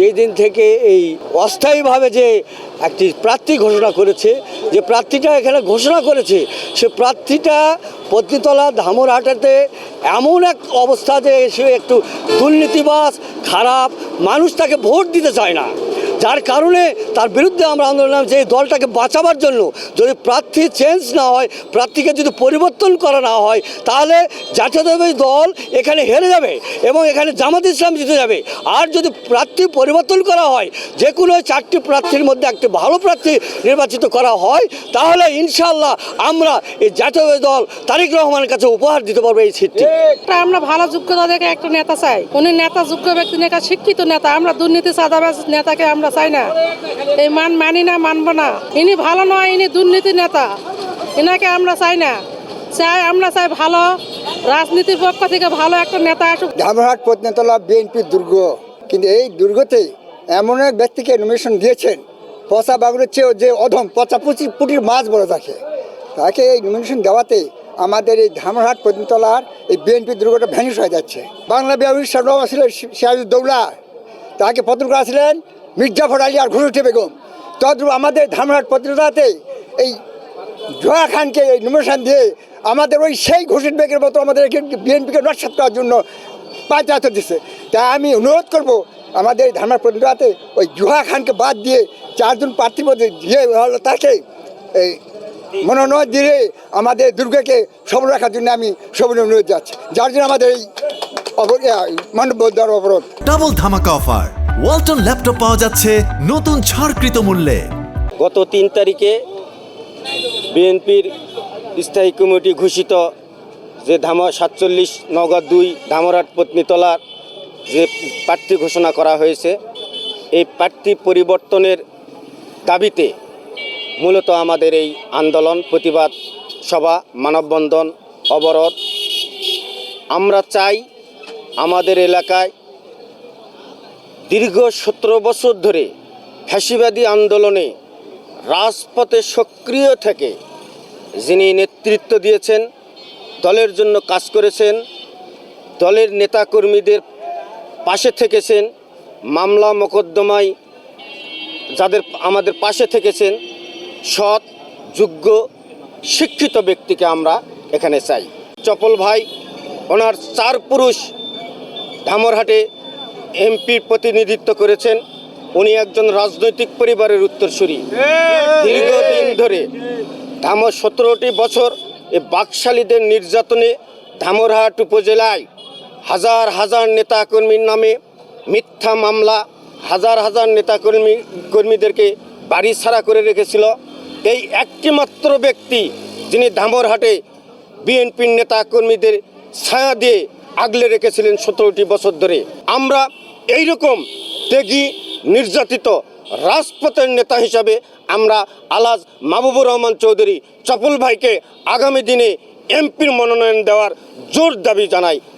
যেই দিন থেকে এই অস্থায়ীভাবে যে একটি প্রার্থী ঘোষণা করেছে, যে প্রার্থীটা এখানে ঘোষণা করেছে, সে প্রার্থীটা পত্নীতলা ধামরহাটাতে এমন এক অবস্থা যে সে একটু দুর্নীতিবাস খারাপ মানুষ তাকে ভোট দিতে চায় না। যার কারণে তার বিরুদ্ধে আমরা আন্দোলন যে দলটাকে বাঁচাবার জন্য। যদি প্রার্থী চেঞ্জ না হয়, প্রার্থীকে যদি পরিবর্তন করা না হয়, তাহলে জাতীয়তাবাদী দল এখানে হেরে যাবে এবং এখানে জামাত ইসলাম জিতে যাবে। আর যদি প্রার্থী পরিবর্তন করা হয়, যে কোনো চারটি প্রার্থীর মধ্যে একটি ভালো প্রার্থী নির্বাচিত করা হয়, তাহলে ইনশাল্লাহ আমরা এই জাতীয়তাবাদী দল তারিক রহমানের কাছে উপহার দিতে পারব এই সিটটি। আমরা ভালো যোগ্যতা দেখে একটা নেতা চাই। উনি নেতা যোগ্য ব্যক্তি নেতা, শিক্ষিত নেতা, আমরা দুর্নীতি সাদাবাজ নেতাকে আমরা চাই না এই মান মানি না, মানব না। ইনি ভালো নয়, ইনি দুর্নীতি নেতা। এনাকে আমরা চাই না। চাই, আমরা চাই ভালো। রাজনীতির পক্ষ থেকে ভালো একটা নেতা আসুক। ধামরহাট পত্নীতলা বিএনপির দুর্গ। কিন্তু এই দুর্গতে এমন এক ব্যক্তিকে নমিনেশন দিয়েছেন। পচা বাগুনের চেয়েও যে অধম, পচা পুচি পুটির মাছ বলে থাকে তাকে এই নমিনেশন দেওয়াতে আমাদের এই ধামরহাট পত্নীতলার এই বিএনপি দুর্গটা ভ্যানিশ হয়ে যাচ্ছে। বাংলা বিহার সাহেব ছিলেন সিরাজউদ্দৌলা তাকে পত্র করেছিলেন মির্জাফর আলী আর ঘুরুটে বেগম তদ্রুপ আমাদের ধামরহাট পত্রিকাতে এই জয়া খানকে এই দিয়ে আমাদের ওই সেই ঘোষিত বেগের মতো আমাদের বিএনপিকে নস্বাত করার জন্য পাঁচাতে দিচ্ছে তাই আমি অনুরোধ করব, আমাদের এই ধারমার পত্রিকাতে ওই জুহা খানকে বাদ দিয়ে চারজন প্রার্থীর মধ্যে দিয়ে তাকে এই মনোনয়ন দিয়ে আমাদের দুর্গাকে সবল রাখার জন্য আমি সবল অনুরোধ যাচ্ছি যার জন্য আমাদের এই দেওয়ার অবরোধ ডাবল ধামাকা অফার। ওয়ালটন ল্যাপটপ পাওয়া যাচ্ছে নতুন ছাড়কৃত মূল্যে। গত তিন তারিখে বিএনপির স্থায়ী কমিটি ঘোষিত যে ধামা সাতচল্লিশ নওগাঁ দুই ধামরাট পত্নীতলার যে প্রার্থী ঘোষণা করা হয়েছে এই প্রার্থী পরিবর্তনের দাবিতে মূলত আমাদের এই আন্দোলন প্রতিবাদ সভা মানববন্ধন অবরোধ। আমরা চাই আমাদের এলাকায় দীর্ঘ সতেরো বছর ধরে ফ্যাসিবাদী আন্দোলনে রাজপথে সক্রিয় থেকে যিনি নেতৃত্ব দিয়েছেন, দলের জন্য কাজ করেছেন, দলের নেতাকর্মীদের পাশে থেকেছেন, মামলা মোকদ্দমায় যাদের আমাদের পাশে থেকেছেন, সৎ, যোগ্য, শিক্ষিত ব্যক্তিকে আমরা এখানে চাই। চপল ভাই, ওনার চার পুরুষ ধামরহাটে এমপির প্রতিনিধিত্ব করেছেন। উনি একজন রাজনৈতিক পরিবারের উত্তরসূরি। দীর্ঘদিন ধরে ধামর সতেরোটি বছর এ বাকশালীদের নির্যাতনে ধামরহাট উপজেলায় হাজার হাজার নেতাকর্মীর নামে মিথ্যা মামলা হাজার হাজার নেতাকর্মী কর্মীদেরকে বাড়ি ছাড়া করে রেখেছিল। এই একটিমাত্র ব্যক্তি যিনি ধামরহাটে বিএনপির নেতা কর্মীদের ছায়া দিয়ে আগলে রেখেছিলেন সতেরোটি বছর ধরে। আমরা এই রকম ত্যাগী, নির্যাতিত রাজপথের নেতা হিসাবে আমরা আলাজ মাহবুবুর রহমান চৌধুরী, চপল ভাইকে আগামী দিনে এমপির মনোনয়ন দেওয়ার জোর দাবি জানাই।